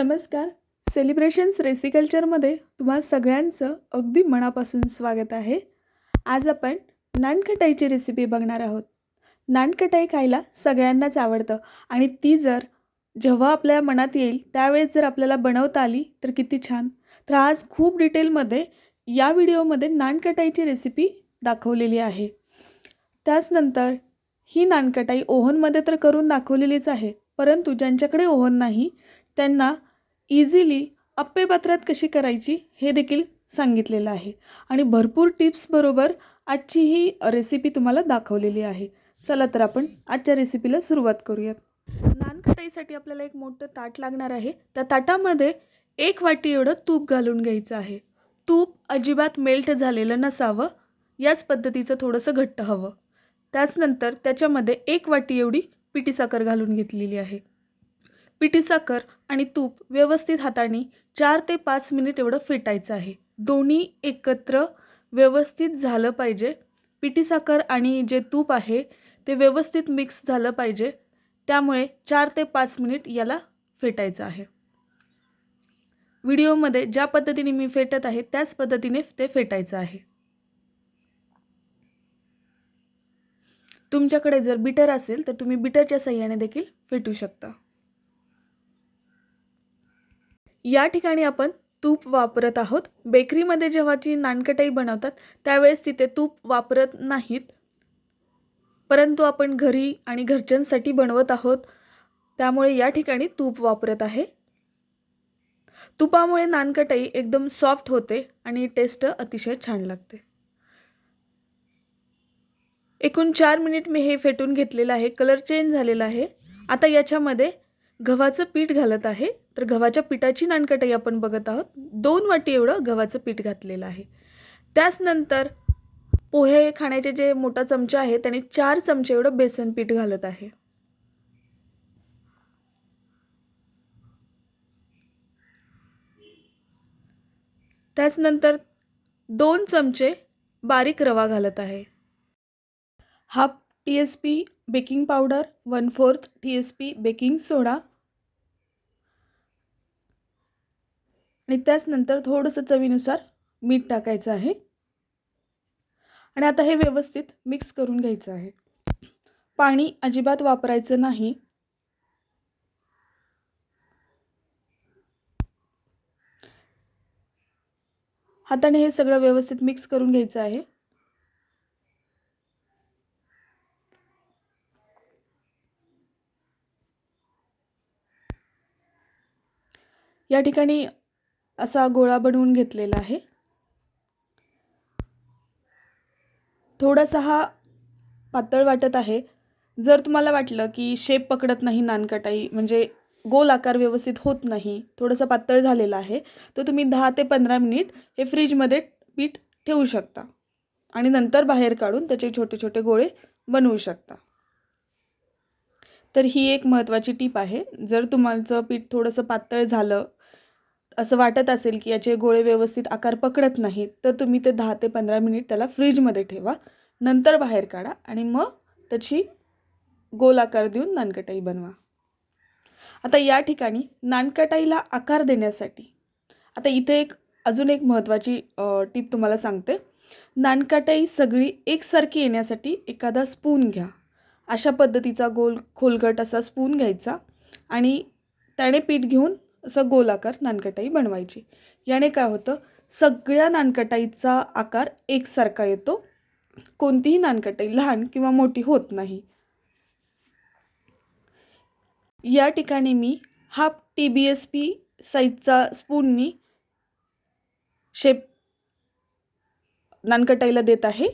नमस्कार. सेलिब्रेशन्स रेसिकल्चरमध्ये तुम्हा सगळ्यांचं अगदी मनापासून स्वागत आहे. आज आपण नानकटाईची रेसिपी बघणार आहोत. नानकटाई खायला सगळ्यांनाच आवडतं आणि ती जर जेव्हा आपल्या मनात येईल त्यावेळेस जर आपल्याला बनवता आली तर किती छान. तर आज खूप डिटेलमध्ये या व्हिडिओमध्ये नानकटाईची रेसिपी दाखवलेली आहे. त्याचनंतर ही नानकटाई ओव्हनमध्ये तर करून दाखवलेलीच आहे परंतु ज्यांच्याकडे ओव्हन नाही त्यांना इझिली अप्पेपत्रात कशी करायची हे देखील सांगितलेलं आहे. आणि भरपूर टिप्सबरोबर आजची ही रेसिपी तुम्हाला दाखवलेली आहे. चला तर आपण आजच्या रेसिपीला सुरुवात करूयात. नानखटाईसाठी आपल्याला एक मोठं ताट लागणार आहे. त्या ताटामध्ये एक वाटी एवढं तूप घालून घ्यायचं आहे. तूप अजिबात मेल्ट झालेलं नसावं. याच पद्धतीचं थोडंसं घट्ट हवं. त्याचनंतर त्याच्यामध्ये एक वाटी एवढी पिठी साखर घालून घेतलेली आहे. पिठी साखर आणि तूप व्यवस्थित हाताने चार ते पाच मिनिट एवढं फेटायचं आहे. दोन्ही एकत्र व्यवस्थित झालं पाहिजे. पिठी साखर आणि जे तूप आहे ते व्यवस्थित मिक्स झालं पाहिजे. त्यामुळे चार ते पाच मिनिट याला फेटायचं आहे. व्हिडिओमध्ये ज्या पद्धतीने मी फेटत आहे त्याच पद्धतीने ते फेटायचं आहे. तुमच्याकडे जर बिटर असेल तर तुम्ही बिटरच्या सहाय्याने देखील फेटू शकता. या ठिकाणी आपण तूप वापरत आहोत. बेकरीमध्ये जेव्हा ती नानकटाई बनवतात त्यावेळेस तिथे तूप वापरत नाहीत. परंतु आपण घरी आणि घरच्यांसाठी बनवत आहोत. त्यामुळे या ठिकाणी तूप वापरत आहे. तुपामुळे नानकटाई एकदम सॉफ्ट होते आणि टेस्ट अतिशय छान लागते. एकूण चार मिनिट मी हे फेटून घेतलेलं आहे. कलर चेंज झालेला आहे. आता याच्यामध्ये गव्हाचं पीठ घालत आहे. तर गव्हाच्या पिठाची नानकटाई आपण बघत आहोत. दोन वाटी एवढं गव्हाचं पीठ घातलेलं आहे. त्याचनंतर पोहे खाण्याचे जे मोठा चमचा आहे त्याने चार चमचे एवढं बेसन पीठ घालत आहे. त्याचनंतर दोन चमचे बारीक रवा घालत आहे. Half T S P baking powder one fourth T S P baking soda आणि त्याचनंतर थोडंसं चवीनुसार मीठ टाकायचं आहे. आणि आता हे व्यवस्थित मिक्स करून घ्यायचं आहे. पाणी अजिबात वापरायचं नाही. हाताने हे सगळं व्यवस्थित मिक्स करून घ्यायचं आहे. या ठिकाणी असा गोळा बनवून घेतलेला आहे. थोडासा हा पातळ वाटत आहे. जर तुम्हाला वाटलं की शेप पकडत नाही नानकटाई म्हणजे गोल आकार व्यवस्थित होत नाही थोडंसं पातळ झालेला आहे तर तुम्ही दहा ते पंधरा मिनिट हे फ्रीजमध्ये पीठ ठेवू शकता. आणि नंतर बाहेर काढून त्याचे छोटे छोटे गोळे बनवू शकता. तर ही एक महत्त्वाची टीप आहे. जर तुमचं पीठ थोडंसं पातळ झालं असं वाटत असेल की याचे गोळे व्यवस्थित आकार पकडत नाहीत तर तुम्ही ते दहा ते पंधरा मिनिट त्याला फ्रीजमध्ये ठेवा नंतर बाहेर काढा आणि मग त्याची गोल आकार देऊन नानकटाई बनवा. आता या ठिकाणी नानकटाईला आकार देण्यासाठी आता इथे एक अजून एक महत्त्वाची टीप तुम्हाला सांगते. नानकटाई सगळी एकसारखी येण्यासाठी एखादा स्पून घ्या. अशा पद्धतीचा गोल खोलगट असा स्पून घ्यायचा आणि त्याने पीठ घेऊन असं गोलाकार नानकटाई बनवायची. याने काय होतं? सगळ्या नानकटाईचा आकार एकसारखा येतो. कोणतीही नानकटाई लहान किंवा मोठी होत नाही. या ठिकाणी मी half T B S P साईजचा स्पूननी शेप नानकटाईला देत आहे.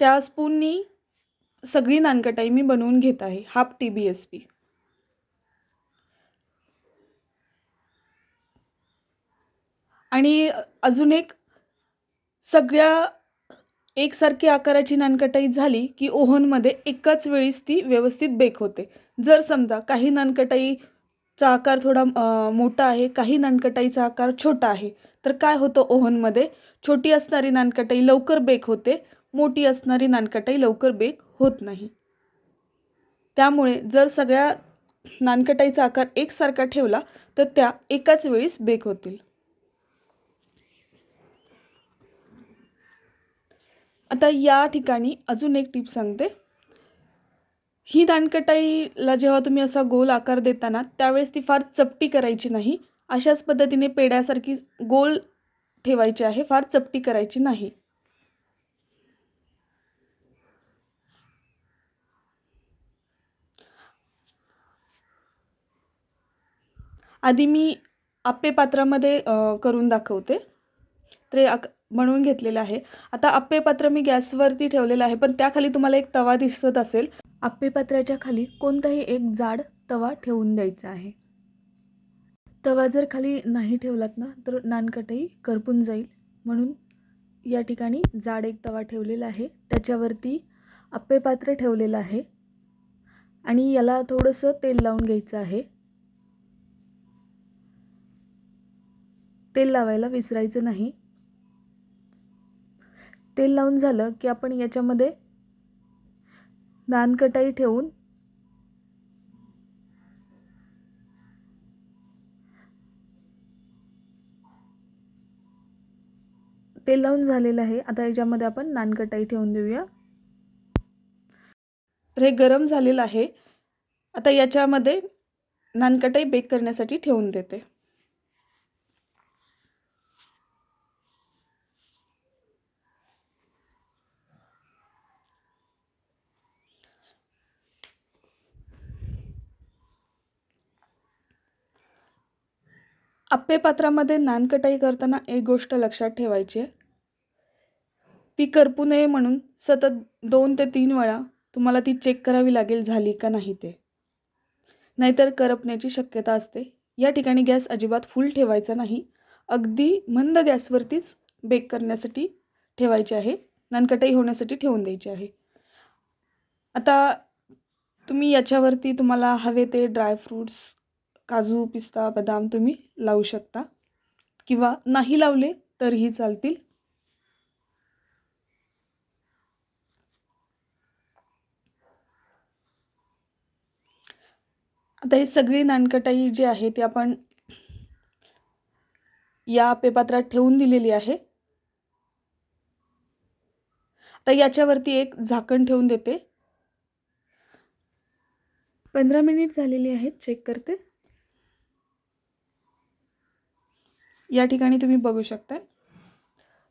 त्या स्पूननी सगळी नानकटाई मी बनवून घेत आहे. Half T B S P आणि अजून एक सगळ्या एकसारखी आकाराची नानकटाई झाली की ओव्हनमध्ये एकाच वेळीस ती व्यवस्थित बेक होते. जर समजा काही नानकटाईचा आकार थोडा मोठा आहे काही नानकटाईचा आकार छोटा आहे तर काय होतं ओव्हनमध्ये छोटी असणारी नानकटाई लवकर बेक होते मोठी असणारी नानकटाई लवकर बेक होत नाही. त्यामुळे जर सगळ्या नानकटाईचा आकार एकसारखा ठेवला तर त्या एकाच वेळीस बेक होतील. आता या ठिकाणी अजून एक टिप सांगते. ही दांडकटाईला जेव्हा तुम्ही असा गोल आकार देताना त्यावेळेस ती फार चपटी करायची नाही. अशाच पद्धतीने पेड्यासारखी गोल ठेवायची आहे फार चपटी करायची नाही. आधी मी आप्पे पात्रामध्ये करून दाखवते. तर म्हणून घेतलेलं आहे. आता आप्पे पात्र मी गॅसवरती ठेवलेलं आहे पण त्याखाली तुम्हाला एक तवा दिसत असेल. आप्पे पात्राच्या खाली कोणताही एक जाड तवा ठेवून द्यायचा आहे. तवा जर खाली नाही ठेवलात ना तर नानकटही करपून जाईल. म्हणून या ठिकाणी जाड एक तवा ठेवलेला आहे. त्याच्यावरती आप्पे पात्र ठेवलेलं आहे. आणि याला थोडंसं तेल लावून घ्यायचं आहे. तेल लावायला विसरायचं नाही. तेल लावून झालं की आपण याच्यामध्ये नानकटाई ठेवून तेल लावून झालेलं आहे. आता याच्यामध्ये आपण नानकटाई ठेवून देऊया. तर हे गरम झालेलं आहे. आता याच्यामध्ये नानकटाई बेक करण्यासाठी ठेवून देते. आप्पे पात्रामध्ये नानकटाई करताना एक गोष्ट लक्षात ठेवायची आहे. ती करपू नये म्हणून सतत दोन ते तीन वेळा तुम्हाला ती चेक करावी लागेल झाली का नाही ते. नाहीतर करपण्याची शक्यता असते. या ठिकाणी गॅस अजिबात फुल ठेवायचा नाही. अगदी मंद गॅसवरतीच बेक करण्यासाठी ठेवायची आहे. नानकटाई होण्यासाठी ठेवून द्यायची आहे. आता तुम्ही याच्यावरती तुम्हाला हवे ते ड्रायफ्रूट्स काजू पिस्ता बदाम तुम्ही लावू शकता. किंवा नाही लावले तरीही चालतील. आता ही सगळी नानकटाई जी आहे ती आपण या पेपात्रात ठेवून दिलेली आहे. आता याच्यावरती एक झाकण ठेवून देते. पंधरा मिनिट झालेली आहेत चेक करते. या ठिकाणी तुम्ही बघू शकता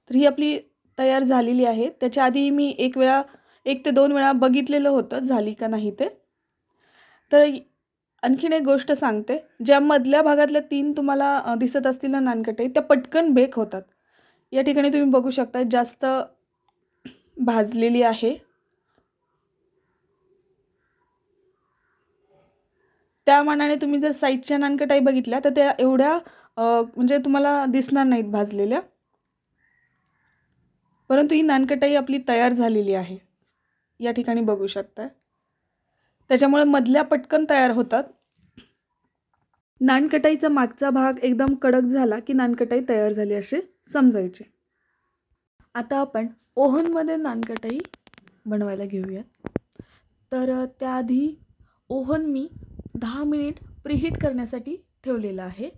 तर ही आपली तयार झालेली आहे. त्याच्या आधी मी एक वेळा एक ते दोन वेळा बघितलेलं होतं. झाली का नाही ते. तर आणखीन एक गोष्ट सांगते. ज्या मधल्या भागातल्या तीन तुम्हाला दिसत असतील ना नानकटे त्या पटकन बेक होतात. या ठिकाणी तुम्ही बघू शकता जास्त भाजलेली आहे. त्या मानाने तुम्ही जर साईडच्या नानकटाई बघितल्या तर त्या एवढ्या म्हणजे तुम्हाला दिसणार नाहीत भाजलेल्या. परंतु ही नानकटाई आपली तयार झालेली आहे. या ठिकाणी बघू शकता त्याच्यामुळे मधल्या पटकन तयार होतात. नानकटाईचा मागचा भाग एकदम कडक झाला की नानकटाई तयार झाली असे समजायचे. आता आपण ओव्हनमध्ये नानकटाई बनवायला घेऊयात. तर त्याआधी ओव्हन मी दहा मिनिट प्रिहीट करण्यासाठी ठेवलेलं आहे.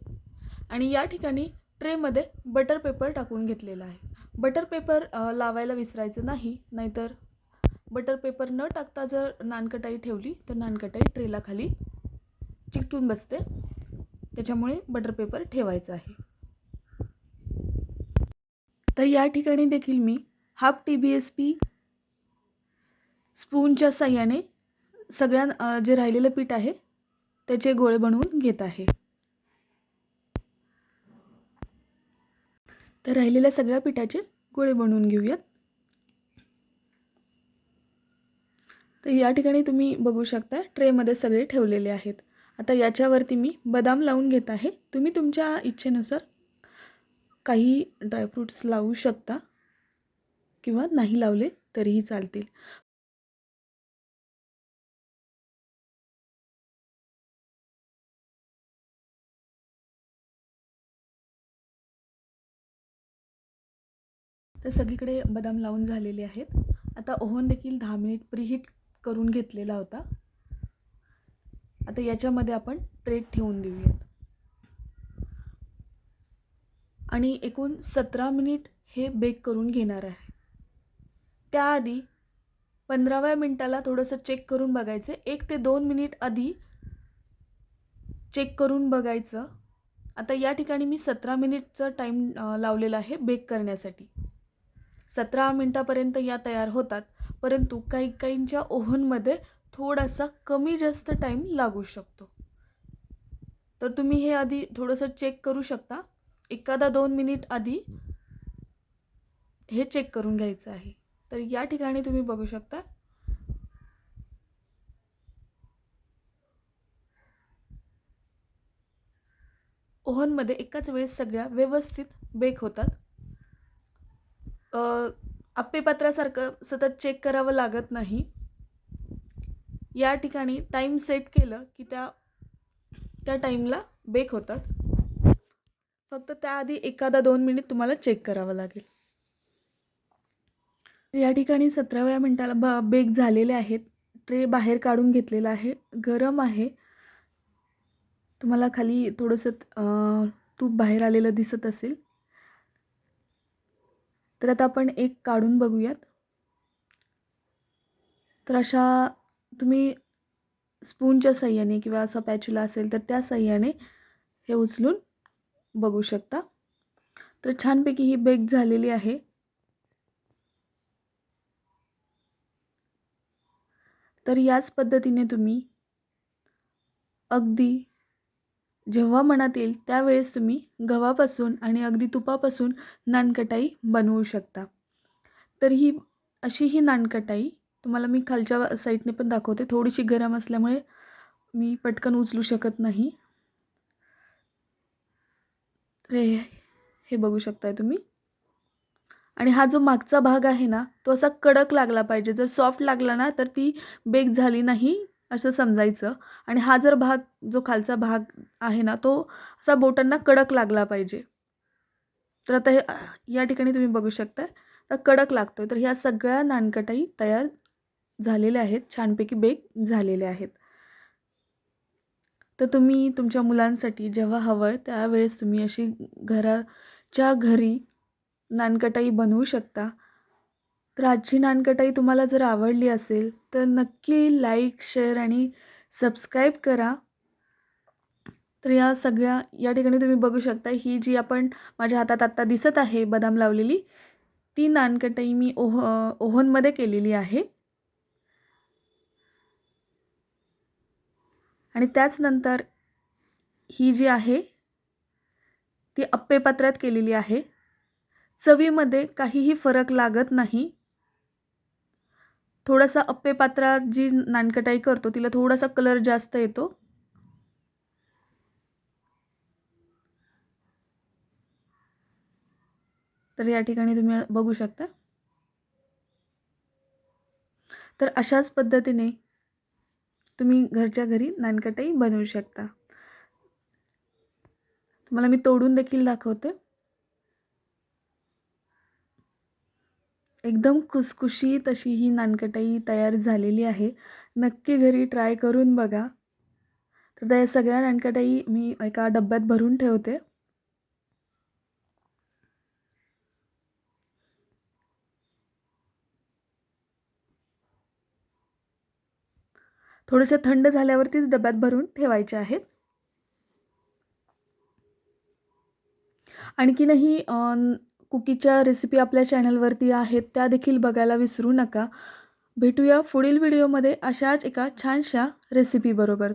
आणि या ठिकाणी ट्रेमध्ये बटर पेपर टाकून घेतलेला आहे. बटर पेपर लावायला विसरायचं नाही नाहीतर बटर पेपर न टाकता जर नानकटाई ठेवली तर नानकटाई ट्रेला खाली चिकटून बसते. त्याच्यामुळे बटर पेपर ठेवायचा आहे. तर या ठिकाणी देखील मी half T B S P स्पूनच्या साह्याने सगळ्या जे राहिलेलं पीठ आहे त्याचे गोळे बनवून घेत आहे. तर राहिलेल्या सगळ्या पिठाचे गोळे बनवून घेऊयात. तर या ठिकाणी तुम्ही बघू शकता ट्रेमध्ये सगळे ठेवलेले आहेत. आता याच्यावरती मी बदाम लावून घेत आहे. तुम्ही तुमच्या इच्छेनुसार काही ड्रायफ्रूट्स लावू शकता किंवा नाही लावले तरीही चालतील. तर सगळीकडे बदाम लावून झालेले आहेत. आता ओव्हन देखील दहा मिनिट प्रीहीट करून घेतलेला होता. आता याच्यामध्ये आपण ट्रेट ठेवून देऊयात. आणि एकूण सतरा मिनिट हे बेक करून घेणार आहे. त्याआधी पंधराव्या मिनटाला थोडंसं चेक करून बघायचं. एक ते दोन मिनिट आधी चेक करून बघायचं. आता या ठिकाणी मी सतरा मिनिटचा टाईम लावलेला आहे बेक करण्यासाठी. सतरा मिनटापर्यंत या तयार होतात परंतु काही काहींच्या ओव्हनमध्ये थोडासा कमी जास्त टाईम लागू शकतो. तर तुम्ही हे आधी थोडंसं चेक करू शकता. एखादा दोन मिनिट आधी हे चेक करून घ्यायचं आहे. तर या ठिकाणी तुम्ही बघू शकता. ओव्हनमध्ये एकाच वेळेस सगळ्या व्यवस्थित बेक होतात. आप्पेपात्रासारखं सतत चेक करावं लागत नाही. या ठिकाणी टाईम सेट केलं की त्या त्या टाईमला बेक होतात. फक्त त्याआधी एखादा दोन मिनिट तुम्हाला चेक करावं लागेल. या ठिकाणी सतराव्या मिनटाला ब बेक झालेले आहेत. ट्रे बाहेर काढून घेतलेला आहे. गरम आहे. तुम्हाला खाली थोडंसं तूप बाहेर आलेलं दिसत असेल. तर आता आपण एक काढून बघूयात. तर अशा तुम्ही स्पूनच्या सह्याने किंवा असा पॅचुला असेल तर त्या सह्याने हे उचलून बघू शकता. तर छानपैकी ही बेक झालेली आहे. तर याच पद्धतीने तुम्ही अगदी जेव्हा मनात येईल त्यावेळेस तुम्ही गव्हापासून आणि अगदी तुपापासून नानकटाई बनवू शकता. तर ही अशी ही नानकटाई तुम्हाला मी खालच्या साईडने पण दाखवते. थोडीशी गरम असल्यामुळे मी पटकन उचलू शकत नाही. तर हे हे बघू शकताय तुम्ही. आणि हा जो मागचा भाग आहे ना तो असा कडक लागला पाहिजे. जर सॉफ्ट लागला ना तर ती बेक झाली नाही असं समजायचं. आणि हा जर भाग जो खालचा भाग आहे ना तो असा बोटांना कडक लागला पाहिजे. तर आता हे या ठिकाणी तुम्ही बघू शकता तर कडक लागतो आहे तर ह्या सगळ्या नानकटाई तयार झालेल्या आहेत. छानपैकी बेक झालेल्या आहेत. तर तुम्ही तुमच्या मुलांसाठी जेव्हा हवं आहे त्यावेळेस तुम्ही अशी घराच्या घरी नानकटाई बनवू शकता. तर आजची नानकटाई तुम्हाला जर आवडली असेल तर नक्की लाईक शेअर आणि सबस्क्राईब करा. तर या सगळ्या या ठिकाणी तुम्ही बघू शकता ही जी आपण माझ्या हातात आत्ता दिसत आहे बदाम लावलेली ती नानकटाई मी ओह ओव्हनमध्ये केलेली आहे. आणि त्याचनंतर ही जी आहे ती अप्पे पात्रात केलेली आहे. चवीमध्ये काहीही फरक लागत नाही. थोडासा अप्पे पात्रात जी नानकटाई करतो तिला थोडासा कलर जास्त येतो. तर या ठिकाणी तुम्ही बघू शकता. तर अशाच पद्धतीने तुम्ही घरच्या घरी नानकटाई बनवू शकता. तुम्हाला मी तोडून देखील दाखवते. एकदम खुसखुशीत अशी ही नानकटाई तयार झालेली आहे. नक्की घरी ट्राय करून बघा. तर त्या सगळ्या नानकटाई मी एका डब्यात भरून ठेवते. थोडंसं थंड झाल्यावरतीच डब्यात भरून ठेवायचे आहेत. आणखीनही कुकीच्या रेसिपी आपल्या चॅनलवरती आहेत त्या देखील बघायला विसरू नका. भेटूया पुढील व्हिडिओमध्ये अशाच एका छानशा रेसिपीबरोबर